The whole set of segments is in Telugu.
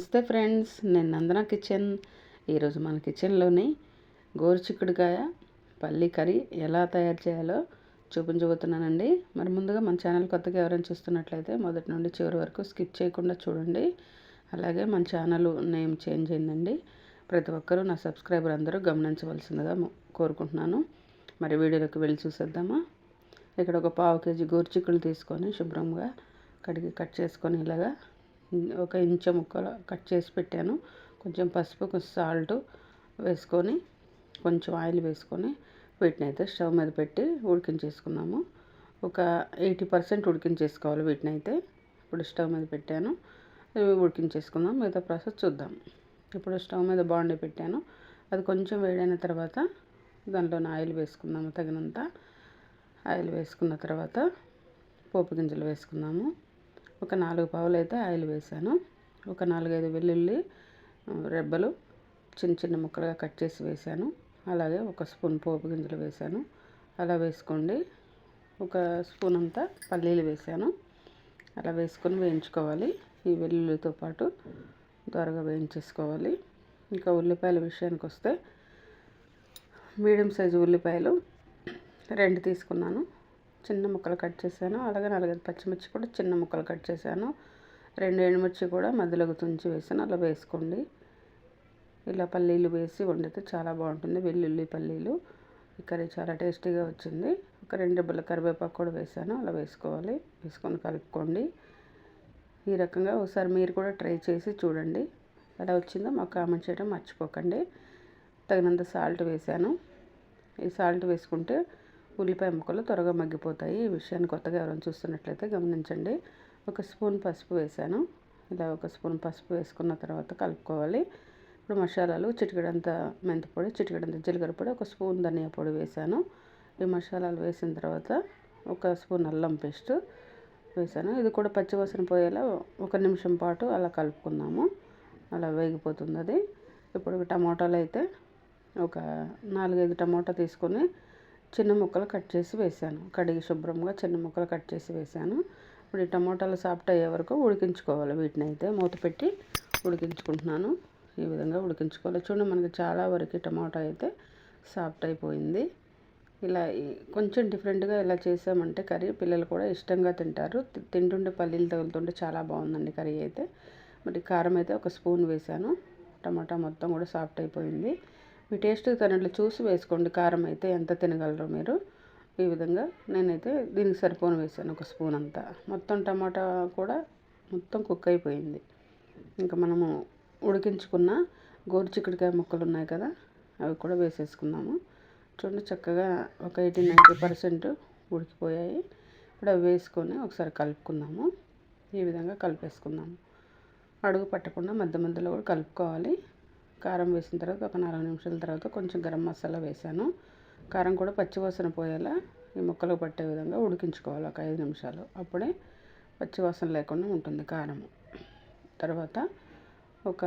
నమస్తే ఫ్రెండ్స్ నేను నందన కిచెన్. ఈరోజు మన కిచెన్లోని గోరుచిక్కుడుకాయ పల్లి కర్రీ ఎలా తయారు చేయాలో చూపించబోతున్నానండి మరి ముందుగా మన ఛానల్ కొత్తగా ఎవరైనా చూస్తున్నట్లయితే మొదటి నుండి చివరి వరకు స్కిప్ చేయకుండా చూడండి. అలాగే మన ఛానల్ నేమ్ చేంజ్ అయిందండి. ప్రతి ఒక్కరూ నా సబ్స్క్రైబర్ అందరూ గమనించవలసిందిగా కోరుకుంటున్నాను. మరి వీడియోలోకి వెళ్ళి చూసేద్దామా? ఇక్కడ ఒక పావు కేజీ గోరుచిక్కులు తీసుకొని శుభ్రంగా కడిగి కట్ చేసుకొని ఇలాగా ఒక ఇంచు ముక్కలు కట్ చేసి పెట్టాను. కొంచెం పసుపు కొంచెం సాల్ట్ వేసుకొని కొంచెం ఆయిల్ వేసుకొని వీటిని అయితే స్టవ్ మీద పెట్టి ఉడికించేసుకున్నాము. ఒక ఎయిటీ పర్సెంట్ ఉడికించేసుకోవాలి వీటిని అయితే. ఇప్పుడు స్టవ్ మీద పెట్టాను. ఉడికించేసుకుందాం. మిగతా ప్రాసెస్ చూద్దాం. ఇప్పుడు స్టవ్ మీద బాండి పెట్టాను. అది కొంచెం వేడైన తర్వాత దాంట్లో ఆయిల్ వేసుకుందాము తగినంత. ఆయిల్ వేసుకున్న తర్వాత పోపు గింజలు వేసుకుందాము. ఒక నాలుగు పావులు అయితే ఆయిల్ వేసాను. ఒక నాలుగైదు వెల్లుల్లి రెబ్బలు చిన్న చిన్న ముక్కలుగా కట్ చేసి వేసాను. అలాగే ఒక స్పూన్ పోపు గింజలు వేసాను. అలా వేసుకోండి. ఒక స్పూన్ అంతా పల్లీలు వేసాను. అలా వేసుకొని వేయించుకోవాలి. ఈ వెల్లుల్లితో పాటు త్వరగా వేయించేసుకోవాలి. ఇంకా ఉల్లిపాయల విషయానికి వస్తే మీడియం సైజు ఉల్లిపాయలు రెండు తీసుకున్నాను. చిన్న ముక్కలు కట్ చేశాను. అలాగే నాలుగైదు పచ్చిమిర్చి కూడా చిన్న ముక్కలు కట్ చేశాను. రెండు ఎండుమిర్చి కూడా మధ్యలోకి తుంచి వేసాను అలా వేసుకోండి. ఇలా పల్లీలు వేసి వండితే చాలా బాగుంటుంది. వెల్లుల్లి పల్లీలు. ఈ కర్రీ చాలా టేస్టీగా వచ్చింది. ఒక రెండు డబ్బుల కరివేపాకు కూడా వేసాను అలా వేసుకోవాలి. వేసుకొని కలుపుకోండి. ఈ రకంగా ఒకసారి మీరు కూడా ట్రై చేసి చూడండి. ఎలా వచ్చిందో మాకు కామెంట్ చేయడం మర్చిపోకండి. తగినంత సాల్ట్ వేసాను ఈ సాల్ట్ వేసుకుంటే ఉల్లిపాయ ముక్కలు త్వరగా మగ్గిపోతాయి. ఈ విషయాన్ని కొత్తగా ఎవరైనా చూస్తున్నట్లయితే గమనించండి. ఒక స్పూన్ పసుపు వేసాను ఇలా ఒక స్పూన్ పసుపు వేసుకున్న తర్వాత కలుపుకోవాలి. ఇప్పుడు మసాలాలు చిటికడంత మెంతిపొడి చిటికడంత జీలకర్ర పొడి ఒక స్పూన్ ధనియా పొడి వేసాను ఈ మసాలాలు వేసిన తర్వాత ఒక స్పూన్ అల్లం పేస్ట్ వేసాను ఇది కూడా పచ్చివాసన పోయేలా ఒక నిమిషం పాటు అలా కలుపుకుందాము. అలా వేగిపోతుంది అది. ఇప్పుడు టమాటాలు అయితే ఒక నాలుగైదు టమాటా తీసుకొని చిన్న ముక్కలు కట్ చేసి వేసాను. కడిగి శుభ్రంగా చిన్న ముక్కలు కట్ చేసి వేసాను. ఇప్పుడు ఈ టమాటాలు సాఫ్ట్ అయ్యే వరకు ఉడికించుకోవాలి. వీటిని అయితే మూత పెట్టి ఉడికించుకుంటున్నాను. ఈ విధంగా ఉడికించుకోవాలి. చూడండి మనకి చాలా వరకు టమాటా అయితే సాఫ్ట్ అయిపోయింది. ఇలా కొంచెం డిఫరెంట్గా ఇలా చేసామంటే కర్రీ పిల్లలు కూడా ఇష్టంగా తింటారు. తింటుంటే పల్లీలు తగులుతుంటే చాలా బాగుందండి కర్రీ అయితే. మరి కారం అయితే ఒక స్పూన్ వేసాను. టమాటా మొత్తం కూడా సాఫ్ట్ అయిపోయింది. మీ టేస్ట్కి తనట్లు చూసి వేసుకోండి. కారం అయితే ఎంత తినగలరో మీరు. ఈ విధంగా నేనైతే దీనికి సరిపోను వేసాను ఒక స్పూన్ అంతా. మొత్తం టమాటా కూడా మొత్తం కుక్ అయిపోయింది. ఇంకా మనము ఉడికించుకున్న గోరు చిక్కుడుకాయ ముక్కలు ఉన్నాయి కదా అవి కూడా వేసేసుకున్నాము చూడండి చక్కగా ఒక ఎయిటీ నైంటీ పర్సెంట్ ఉడికిపోయాయి. ఇప్పుడు అవి వేసుకొని ఒకసారి కలుపుకుందాము. ఈ విధంగా కలిపేసుకుందాము. అడుగు పట్టకుండా మధ్య మధ్యలో కూడా కలుపుకోవాలి. కారం వేసిన తర్వాత ఒక నాలుగు నిమిషాల తర్వాత కొంచెం గరం మసాలా వేసాను కారం కూడా పచ్చివాసన పోయేలా ఈ ముక్కలు పట్టే విధంగా ఉడికించుకోవాలి ఒక ఐదు నిమిషాలు. అప్పుడే పచ్చివాసన లేకుండా ఉంటుంది కారం. తర్వాత ఒక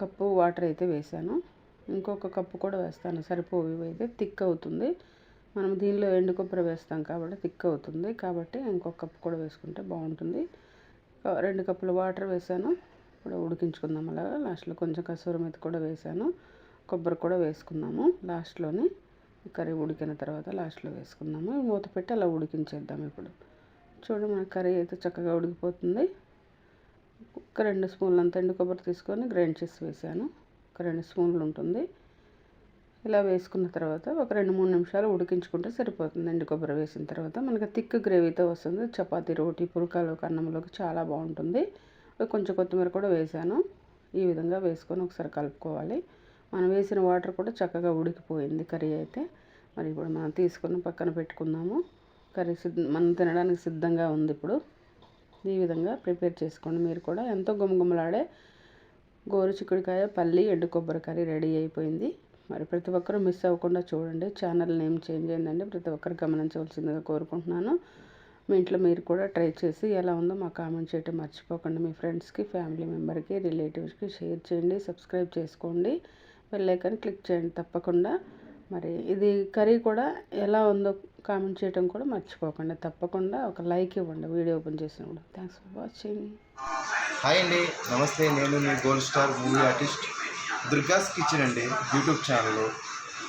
కప్పు వాటర్ అయితే వేసాను ఇంకొక కప్పు కూడా వేస్తాను. సరిపోవి అయితే థిక్ అవుతుంది. మనం దీనిలో ఎండు కొబ్బరి వేస్తాం కాబట్టి థిక్ అవుతుంది. కాబట్టి ఇంకొక కప్పు కూడా వేసుకుంటే బాగుంటుంది. రెండు కప్పులు వాటర్ వేసాను ఇప్పుడు ఉడికించుకుందాం అలాగా. లాస్ట్లో కొంచెం కసూరి మెత్తి కూడా వేసాను. కొబ్బరి కూడా వేసుకున్నాము లాస్ట్లోని. కర్రీ ఉడికిన తర్వాత లాస్ట్లో వేసుకున్నాము మూత పెట్టి అలా ఉడికించేద్దాం ఇప్పుడు. చూడండి మన కర్రీ అయితే చక్కగా ఉడికిపోతుంది. ఒక రెండు స్పూన్లు అంత ఎండు కొబ్బరి తీసుకొని గ్రైండ్ చేసి వేసాను. ఒక రెండు స్పూన్లు ఉంటుంది. ఇలా వేసుకున్న తర్వాత ఒక రెండు మూడు నిమిషాలు ఉడికించుకుంటే సరిపోతుంది. ఎండు కొబ్బరి వేసిన తర్వాత మనకి థిక్ గ్రేవీతో వస్తుంది. చపాతీ రోటీ పుల్కాలోకి అన్నంలోకి చాలా బాగుంటుంది. కొంచెం కొత్తిమీర కూడా వేసాను. ఈ విధంగా వేసుకొని ఒకసారి కలుపుకోవాలి. మనం వేసిన వాటర్ కూడా చక్కగా ఉడికిపోయింది కర్రీ అయితే. మరి ఇప్పుడు మనం తీసుకొని పక్కన పెట్టుకుందాము. కర్రీ సిద్ధ మనం తినడానికి సిద్ధంగా ఉంది ఇప్పుడు. ఈ విధంగా ప్రిపేర్ చేసుకోండి. మీరు కూడా ఎంతో గుమగుమలాడే గోరు చిక్కుడుకాయ పల్లి ఎండు కొబ్బరి కర్రీ రెడీ అయిపోయింది. మరి ప్రతి ఒక్కరూ మిస్ అవ్వకుండా చూడండి. ఛానల్ నేమ్ చేంజ్ అయిందండి. ప్రతి ఒక్కరు గమనించవలసిందిగా కోరుకుంటున్నాను. మీ ఇంట్లో మీరు కూడా ట్రై చేసి ఎలా ఉందో మా కామెంట్ చేయటం మర్చిపోకండి. మీ ఫ్రెండ్స్కి ఫ్యామిలీ మెంబర్కి రిలేటివ్స్కి షేర్ చేయండి సబ్స్క్రైబ్ చేసుకోండి. బెల్లైకాన్ క్లిక్ చేయండి తప్పకుండా. మరి ఇది కర్రీ కూడా ఎలా ఉందో కామెంట్ చేయటం కూడా మర్చిపోకండి. తప్పకుండా ఒక లైక్ ఇవ్వండి వీడియో ఓపెన్ చేసినప్పుడు థ్యాంక్స్ ఫర్ వాచింగ్ హాయ్ అండి. నమస్తే. నేను మీ gold star movie artist Durga's kitchen అండి. YouTube channel.